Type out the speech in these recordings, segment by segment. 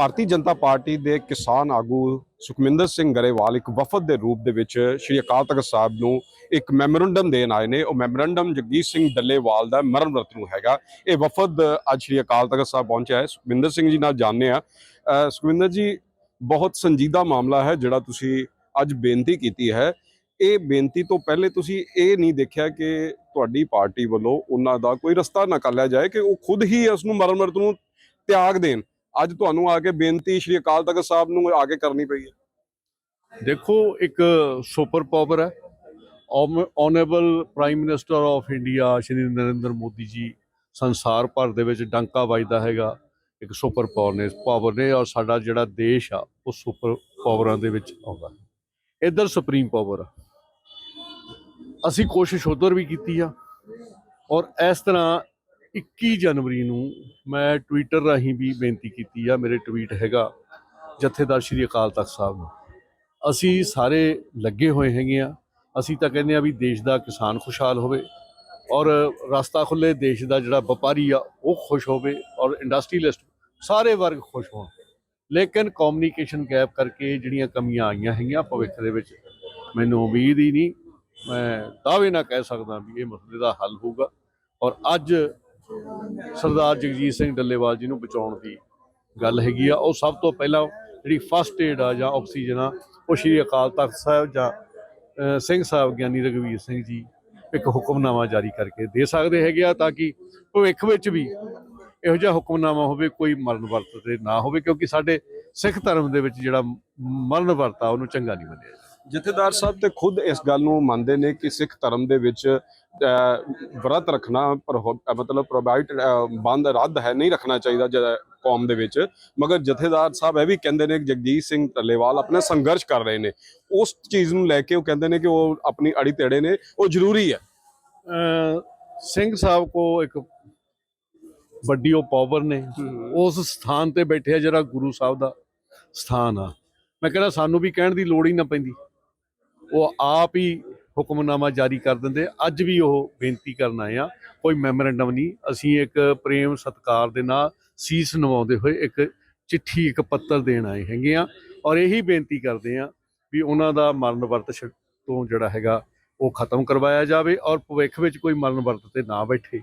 Bharatiya Janata party ਦੇ ਕਿਸਾਨ ਆਗੂ ਸੁਖਮਿੰਦਰ ਸਿੰਘ ਗਰੇਵਾਲ ਇੱਕ ਵਫਦ ਦੇ ਰੂਪ ਦੇ ਵਿੱਚ ਸ਼੍ਰੀ ਅਕਾਲ ਤਖਤ ਸਾਹਿਬ ਨੂੰ ਇੱਕ ਮੈਮੋਰੰਡਮ ਦੇਣ ਆਏ ਨੇ। ਉਹ ਮੈਮੋਰੰਡਮ ਜਗਦੀਸ਼ ਸਿੰਘ ਡੱਲੇਵਾਲ ਦਾ ਮਰਨ ਵਰਤ ਨੂੰ ਹੈਗਾ। ਇਹ ਵਫਦ ਅੱਜ ਸ਼੍ਰੀ ਅਕਾਲ ਤਖਤ ਸਾਹਿਬ ਪਹੁੰਚਿਆ ਹੈ। ਸੁਖਮਿੰਦਰ ਸਿੰਘ ਜੀ ਨਾਲ ਜਾਣਦੇ ਆ ਸੁਖਮਿੰਦਰ ਜੀ, ਬਹੁਤ ਸੰਜੀਦਾ ਮਾਮਲਾ ਹੈ ਜਿਹੜਾ ਤੁਸੀਂ ਅੱਜ ਬੇਨਤੀ ਕੀਤੀ ਹੈ। ਇਹ ਬੇਨਤੀ ਤੋਂ ਪਹਿਲੇ ਤੁਸੀਂ ਇਹ ਨਹੀਂ ਦੇਖਿਆ ਕਿ ਤੁਹਾਡੀ ਪਾਰਟੀ ਵੱਲੋਂ ਉਹਨਾਂ ਦਾ ਕੋਈ ਰਸਤਾ ਨਿਕਾਲਿਆ ਜਾਏ ਕਿ ਉਹ ਖੁਦ ਹੀ ਉਸ ਨੂੰ ਮਰਨ ਵਰਤ ਨੂੰ ਤਿਆਗ ਦੇਣ। ਅੱਜ ਤੁਹਾਨੂੰ ਆ ਕੇ ਬੇਨਤੀ ਸ਼੍ਰੀ ਅਕਾਲ ਤਖਤ ਸਾਹਿਬ ਨੂੰ ਆ ਕੇ ਕਰਨੀ ਪਈ ਹੈ। ਦੇਖੋ, ਇੱਕ ਸੁਪਰ ਪਾਵਰ ਹੈ। Honourable prime minister of India Shri Narendra Modi ji ਸੰਸਾਰ ਭਰ ਦੇ ਵਿੱਚ ਡੰਕਾ ਵੱਜਦਾ ਹੈਗਾ। ਇੱਕ ਸੁਪਰ ਪਾਵਰ ਨੇ ਪਾਵਰ ਨੇ ਔਰ ਸਾਡਾ ਜਿਹੜਾ ਦੇਸ਼ ਆ, ਉਹ ਸੁਪਰ ਪਾਵਰਾਂ ਦੇ ਵਿੱਚ ਆਉਂਦਾ ਹੈ। ਇੱਧਰ ਸੁਪਰੀਮ ਪਾਵਰ ਆ। ਅਸੀਂ ਕੋਸ਼ਿਸ਼ ਉਧਰ ਵੀ ਕੀਤੀ ਆ ਔਰ ਇਸ ਤਰ੍ਹਾਂ 21 ਜਨਵਰੀ ਨੂੰ ਮੈਂ ਟਵਿੱਟਰ ਰਾਹੀਂ ਵੀ ਬੇਨਤੀ ਕੀਤੀ ਆ, ਮੇਰੇ ਟਵੀਟ ਹੈਗਾ ਜਥੇਦਾਰ ਸ਼੍ਰੀ ਅਕਾਲ ਤਖਤ ਸਾਹਿਬ ਨੂੰ। ਅਸੀਂ ਸਾਰੇ ਲੱਗੇ ਹੋਏ ਹੈਗੇ ਆ, ਅਸੀਂ ਤਾਂ ਕਹਿੰਦੇ ਆ ਵੀ ਦੇਸ਼ ਦਾ ਕਿਸਾਨ ਖੁਸ਼ਹਾਲ ਹੋਵੇ ਔਰ ਰਸਤਾ ਖੁੱਲੇ ਦੇਸ਼ ਦਾ ਜਿਹੜਾ ਵਪਾਰੀ ਆ, ਉਹ ਖੁਸ਼ ਹੋਵੇ ਔਰ ਇੰਡਸਟਰੀਲਿਸਟ ਸਾਰੇ ਵਰਗ ਖੁਸ਼ ਹੋਣ। ਲੇਕਿਨ ਕਮਿਊਨੀਕੇਸ਼ਨ ਗੈਪ ਕਰਕੇ ਜਿਹੜੀਆਂ ਕਮੀਆਂ ਆਈਆਂ ਹੈਗੀਆਂ ਭਵਿੱਖ ਦੇ ਵਿੱਚ, ਮੈਨੂੰ ਉਮੀਦ ਹੀ ਨਹੀਂ, ਮੈਂ ਦਾਅਵੇ ਨਾ ਕਹਿ ਸਕਦਾ ਵੀ ਇਹ ਮਸਲੇ ਦਾ ਹੱਲ ਹੋਊਗਾ। ਔਰ ਅੱਜ ਸਰਦਾਰ ਜਗਜੀਤ ਸਿੰਘ ਡੱਲੇਵਾਲ ਜੀ ਨੂੰ ਬਚਾਉਣ ਦੀ ਗੱਲ ਹੈਗੀ ਆ। ਉਹ ਸਭ ਤੋਂ ਪਹਿਲਾਂ ਜਿਹੜੀ ਫਸਟ ਏਡ ਆ ਜਾਂ ਆਕਸੀਜਨ ਆ, ਉਹ ਸ਼੍ਰੀ ਅਕਾਲ ਤਖਤ ਸਾਹਿਬ ਜਾਂ ਸਿੰਘ ਸਾਹਿਬ ਗਿਆਨੀ ਰਘਵੀਰ ਸਿੰਘ ਜੀ ਇੱਕ ਹੁਕਮਨਾਮਾ ਜਾਰੀ ਕਰਕੇ ਦੇ ਸਕਦੇ ਹੈਗੇ ਆ ਤਾਂ ਕਿ ਭਵਿੱਖ ਵਿੱਚ ਵੀ ਇਹੋ ਜਿਹਾ ਹੁਕਮਨਾਮਾ ਹੋਵੇ, ਕੋਈ ਮਰਨ ਵਰਤ ਤੇ ਨਾ ਹੋਵੇ, ਕਿਉਂਕਿ ਸਾਡੇ ਸਿੱਖ ਧਰਮ ਦੇ ਵਿੱਚ ਜਿਹੜਾ ਮਰਨ ਵਰਤ ਆ, ਉਹਨੂੰ ਚੰਗਾ ਨਹੀਂ ਮੰਨਿਆ ਜਥੇਦਾਰ ਸਾਹਿਬ ਤੇ ਖੁਦ ਇਸ ਗੱਲ ਨੂੰ ਮੰਨਦੇ ਨੇ ਕਿ ਸਿੱਖ ਧਰਮ ਦੇ ਵਿੱਚ ਵਰਤ ਰੱਖਣਾ ਪਰ ਮਤਲਬ ਪ੍ਰੋਵਾਈਡ ਬੰਦ ਰੱਦ ਹੈ ਨਹੀਂ ਰੱਖਣਾ ਚਾਹੀਦਾ ਕੌਮ ਦੇ ਵਿੱਚ। ਮਗਰ ਜਥੇਦਾਰ ਸਾਹਿਬ ਇਹ ਵੀ ਕਹਿੰਦੇ ਨੇ ਕਿ ਜਗਜੀਤ ਸਿੰਘ ਟੱਲੇਵਾਲ ਆਪਣਾ ਸੰਘਰਸ਼ ਕਰ ਰਹੇ ਨੇ। ਉਸ ਚੀਜ਼ ਨੂੰ ਲੈ ਕੇ ਉਹ ਕਹਿੰਦੇ ਨੇ ਕਿ ਉਹ ਆਪਣੀ ਅੜੀ ਤੇੜੇ ਨੇ ਉਹ ਜ਼ਰੂਰੀ ਹੈ। ਸਿੰਘ ਸਾਹਿਬ ਕੋ ਇੱਕ ਵੱਡੀ ਉਹ ਪਾਵਰ ਨੇ। ਉਸ ਸਥਾਨ ਤੇ ਬੈਠੇ ਜਿਹੜਾ ਗੁਰੂ ਸਾਹਿਬ ਦਾ ਸਥਾਨ ਆ। ਮੈਂ ਕਹਿੰਦਾ ਸਾਨੂੰ ਵੀ ਕਹਿਣ ਦੀ ਲੋੜ ਹੀ ਨਾ ਪੈਂਦੀ। ਉਹ ਆਪ ਹੀ ਹੁਕਮਨਾਮਾ ਜਾਰੀ ਕਰ ਦਿੰਦੇ। ਅੱਜ ਵੀ ਉਹ ਬੇਨਤੀ ਕਰਨ ਆਏ ਆ, ਕੋਈ ਮੈਮੋਰੈਂਡਮ ਨਹੀਂ। ਅਸੀਂ ਇੱਕ ਪ੍ਰੇਮ ਸਤਕਾਰ ਦੇ ਨਾਲ ਸੀਸ ਨਵਾਉਂਦੇ ਹੋਏ ਇੱਕ ਚਿੱਠੀ, ਇੱਕ ਪੱਤਰ ਦੇਣ ਆਏ ਹੈਗੇ ਆ ਔਰ ਇਹੀ ਬੇਨਤੀ ਕਰਦੇ ਆ ਵੀ ਉਹਨਾਂ ਦਾ ਮਰਨ ਵਰਤ ਛ- ਤੋਂ ਜਿਹੜਾ ਹੈਗਾ ਉਹ ਖਤਮ ਕਰਵਾਇਆ ਜਾਵੇ ਔਰ ਭਵਿੱਖ ਵਿੱਚ ਕੋਈ ਮਰਨ ਵਰਤ ਤੇ ਨਾ ਬੈਠੇ।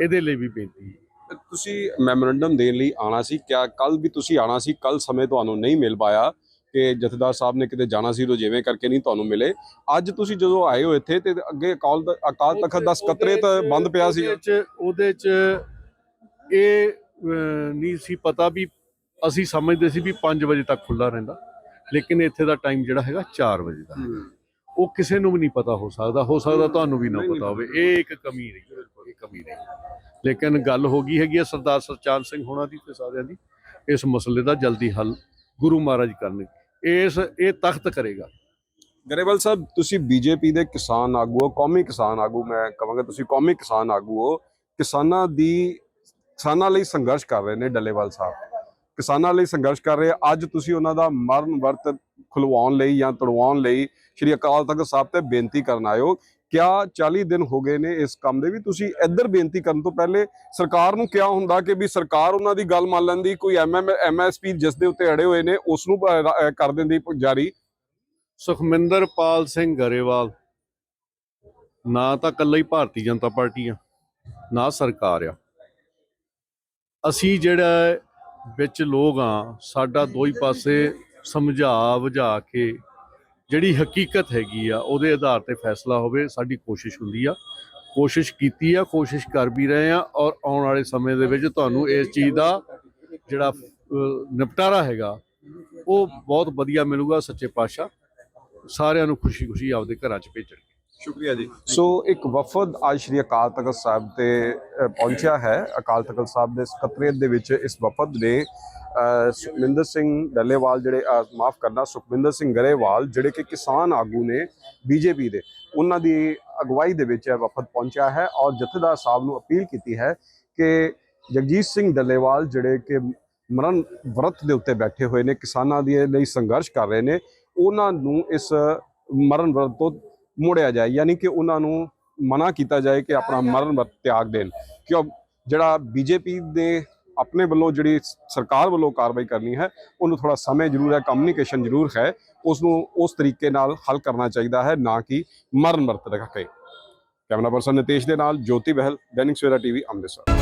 ਇਹਦੇ ਲਈ ਵੀ ਬੇਨਤੀ ਤੁਸੀਂ ਮੈਮੋਰੈਂਡਮ ਦੇਣ ਲਈ ਆਣਾ ਸੀ। ਕਿਆ ਕੱਲ ਵੀ ਤੁਸੀਂ ਆਣਾ ਸੀ? ਕੱਲ ਸਮੇਂ ਤੁਹਾਨੂੰ ਨਹੀਂ ਮਿਲ ਪਾਇਆ। ਕਿ ਜਥੇਦਾਰ ਸਾਹਿਬ ਨੇ ਕਿਤੇ ਜਾਣਾ ਸੀ ਜਿਵੇਂ ਕਰਕੇ ਨਹੀਂ ਤੁਹਾਨੂੰ ਮਿਲੇ। ਅੱਜ ਤੁਸੀਂ ਜਦੋਂ ਆਏ ਹੋ ਇੱਥੇ ਤੇ ਅੱਗੇ ਅਕਾਲ ਤ- ਅਕਾਲ ਤਖਤ ਦਾ ਸਕੱਤਰੇਤ ਬੰਦ ਪਿਆ ਸੀ ਉਹਦੇ ਚ ਇਹ ਨਹੀਂ ਸੀ ਪਤਾ ਵੀ ਅਸੀਂ ਸਮਝਦੇ ਸੀ ਵੀ 5 ਵਜੇ ਤੱਕ ਖੁੱਲਾ ਰਹਿੰਦਾ ਲੇਕਿਨ ਇੱਥੇ ਦਾ ਟਾਈਮ ਜਿਹੜਾ ਹੈਗਾ 4 ਵਜੇ ਦਾ ਉਹ ਕਿਸੇ ਨੂੰ ਵੀ ਨਹੀਂ ਪਤਾ ਹੋ ਸਕਦਾ ਹੋ ਸਕਦਾ ਤੁਹਾਨੂੰ ਵੀ ਨਾ ਪਤਾ ਹੋਵੇ। ਇਹ ਇੱਕ ਕਮੀ ਰਹੀ ਇਹ ਕਮੀ ਰਹੀ। ਲੇਕਿਨ ਗੱਲ ਹੋ ਗਈ ਹੈਗੀ ਸਰਦਾਰ ਸਰਚਾਨ ਸਿੰਘ ਹੋਣਾ ਦੀ ਤੇ ਸਾਰਿਆਂ ਦੀ ਇਸ ਮਸਲੇ ਦਾ ਜਲਦੀ ਹੱਲ ਗੁਰੂ ਮਹਾਰਾਜ ਕਰਨਗੇ। ਇਸ, ਇਹ ਤਖਤ ਕਰੇਗਾ। ਗਰੇਵਾਲ ਸਾਹਿਬ, ਤੁਸੀਂ ਬੀਜੇਪੀ ਦੇ ਕਿਸਾਨ ਆਗੂ ਹੋ, ਕੌਮੀ ਕਿਸਾਨ ਆਗੂ, ਮੈਂ ਕਹਾਂਗਾ ਤੁਸੀਂ ਕੌਮੀ ਕਿਸਾਨ ਆਗੂ ਹੋ। ਕਿਸਾਨਾਂ ਦੀ, ਕਿਸਾਨਾਂ ਲਈ ਸੰਘਰਸ਼ ਕਰ ਰਹੇ ਨੇ ਡੱਲੇਵਾਲ ਸਾਹਿਬ। ਕਿਸਾਨਾਂ ਲਈ ਸੰਘਰਸ਼ ਕਰ ਰਹੇ, ਅੱਜ ਤੁਸੀਂ ਉਹਨਾਂ ਦਾ ਮਰਨ ਵਰਤ ਖੁਲਵਾਉਣ ਲਈ ਜਾਂ ਤੜਵਾਉਣ ਲਈ ਸ਼੍ਰੀ ਅਕਾਲ ਤਖਤ ਸਾਹਿਬ ਤੇ ਬੇਨਤੀ ਕਰਨ ਆਇਓ ਕਿਆ 40 ਦਿਨ ਹੋ ਗਏ ਨੇ ਇਸ ਕੰਮ ਦੇ ਵੀ ਤੁਸੀਂ ਇੱਧਰ ਬੇਨਤੀ ਕਰਨ ਤੋਂ ਪਹਿਲੇ ਸਰਕਾਰ ਨੂੰ ਕਿਹਾ ਹੁੰਦਾ ਕਿ ਵੀ ਸਰਕਾਰ ਉਹਨਾਂ ਦੀ ਗੱਲ ਮੰਨ ਲੈਂਦੀ, ਕੋਈ ਐਮਐਮ ਐਮਐਸਪੀ ਜਿਸ ਦੇ ਉੱਤੇ ਅੜੇ ਹੋਏ ਨੇ, ਉਸ ਨੂੰ ਕਰ ਦਿੰਦੀ ਜਾਰੀ। ਸੁਖਮਿੰਦਰਪਾਲ ਸਿੰਘ ਗਰੇਵਾਲ, ਨਾ ਤਾਂ ਇਕੱਲਾ ਹੀ ਭਾਰਤੀ ਜਨਤਾ ਪਾਰਟੀ ਆ, ਨਾ ਸਰਕਾਰ ਆ। ਅਸੀਂ ਜਿਹੜਾ ਵਿੱਚ ਲੋਕ ਆ, ਸਾਡਾ ਦੋ ਹੀ ਪਾਸੇ ਸਮਝਾ ਬੁਝਾ ਕੇ ਜਿਹੜੀ ਹਕੀਕਤ ਹੈਗੀ ਆ ਉਹਦੇ ਆਧਾਰ ਤੇ ਫੈਸਲਾ ਹੋਵੇ ਸਾਡੀ ਕੋਸ਼ਿਸ਼ ਹੁੰਦੀ ਆ। ਕੋਸ਼ਿਸ਼ ਕੀਤੀ ਆ ਕੋਸ਼ਿਸ਼ ਕਰ ਵੀ ਰਹੇ ਆ ਔਰ ਆਉਣ ਵਾਲੇ ਸਮੇਂ ਦੇ ਵਿੱਚ ਤੁਹਾਨੂੰ ਇਸ ਚੀਜ਼ ਦਾ ਜਿਹੜਾ ਨਿਪਟਾਰਾ ਹੈਗਾ ਉਹ ਬਹੁਤ ਵਧੀਆ ਮਿਲੂਗਾ ਸੱਚੇ ਪਾਤਸ਼ਾਹ। ਸਾਰਿਆਂ ਨੂੰ ਖੁਸ਼ੀ-ਖੁਸ਼ੀ ਆਪਦੇ ਘਰਾਂ 'ਚ ਭੇਜਣ ਸ਼ੁਕਰੀਆ ਜੀ। ਸੋ ਇੱਕ ਵਫਦ ਅੱਜ ਸ਼੍ਰੀ ਅਕਾਲ ਤਖਤ ਸਾਹਿਬ ਤੇ ਪਹੁੰਚਿਆ ਹੈ। ਅਕਾਲ ਤਖਤ ਸਾਹਿਬ ਦੇ ਸਕੱਤਰੇਤ ਦੇ ਵਿੱਚ ਇਸ ਵਫਦ ਨੇ ਸੁਖਮਿੰਦਰ ਸਿੰਘ ਡੱਲੇਵਾਲ ਜਿਹੜੇ ਮਾਫ ਕਰਨਾ, ਸੁਖਮਿੰਦਰ ਸਿੰਘ ਗਰੇਵਾਲ ਜਿਹੜੇ ਕਿ ਕਿਸਾਨ ਆਗੂ ਨੇ ਬੀਜੇਪੀ ਦੇ, ਉਹਨਾਂ ਦੀ ਅਗਵਾਈ ਦੇ ਵਿੱਚ ਵਫਦ ਪਹੁੰਚਿਆ ਹੈ ਔਰ ਜਥੇਦਾਰ ਸਾਹਿਬ ਨੂੰ ਅਪੀਲ ਕੀਤੀ ਹੈ ਕਿ ਜਗਜੀਤ ਸਿੰਘ ਡੱਲੇਵਾਲ ਜਿਹੜੇ ਕਿ ਮਰਨ ਵਰਤ ਦੇ ਉੱਤੇ ਬੈਠੇ ਹੋਏ ਨੇ, ਕਿਸਾਨਾਂ ਦੇ ਲਈ ਸੰਘਰਸ਼ ਕਰ ਰਹੇ ਨੇ, ਉਹਨਾਂ ਨੂੰ ਇਸ ਮਰਨ ਵਰਤ ਤੋਂ ਮੋੜਿਆ ਜਾਏ, ਯਾਨੀ ਕਿ ਉਹਨਾਂ ਨੂੰ ਮਨਾ ਕੀਤਾ ਜਾਏ ਕਿ ਆਪਣਾ ਮਰਨ ਵਰਤ ਤਿਆਗ ਦੇਣ। ਕਿਉਂ? ਜਿਹੜਾ ਬੀਜੇਪੀ ਦੇ ਆਪਣੇ ਵੱਲੋਂ ਜਿਹੜੀ ਸਰਕਾਰ ਵੱਲੋਂ ਕਾਰਵਾਈ ਕਰਨੀ ਹੈ, ਉਹਨੂੰ ਥੋੜਾ ਸਮੇਂ ਜ਼ਰੂਰ ਹੈ ਕਮਿਊਨੀਕੇਸ਼ਨ ਜ਼ਰੂਰ ਹੈ ਉਸ ਨੂੰ ਉਸ ਤਰੀਕੇ ਨਾਲ ਹੱਲ ਕਰਨਾ ਚਾਹੀਦਾ ਹੈ, ਨਾ ਕਿ ਮਰਨ ਵਰਤ ਰੱਖ ਕੇ। ਕੈਮਰਾ ਪਰਸਨ ਨਿਤੇਸ਼ ਦੇ ਨਾਲ ਜੋਤੀ ਬਹਿਲ, ਦੈਨਿਕ ਸਵੇਰਾ ਟੀਵੀ, ਅੰਮ੍ਰਿਤਸਰ।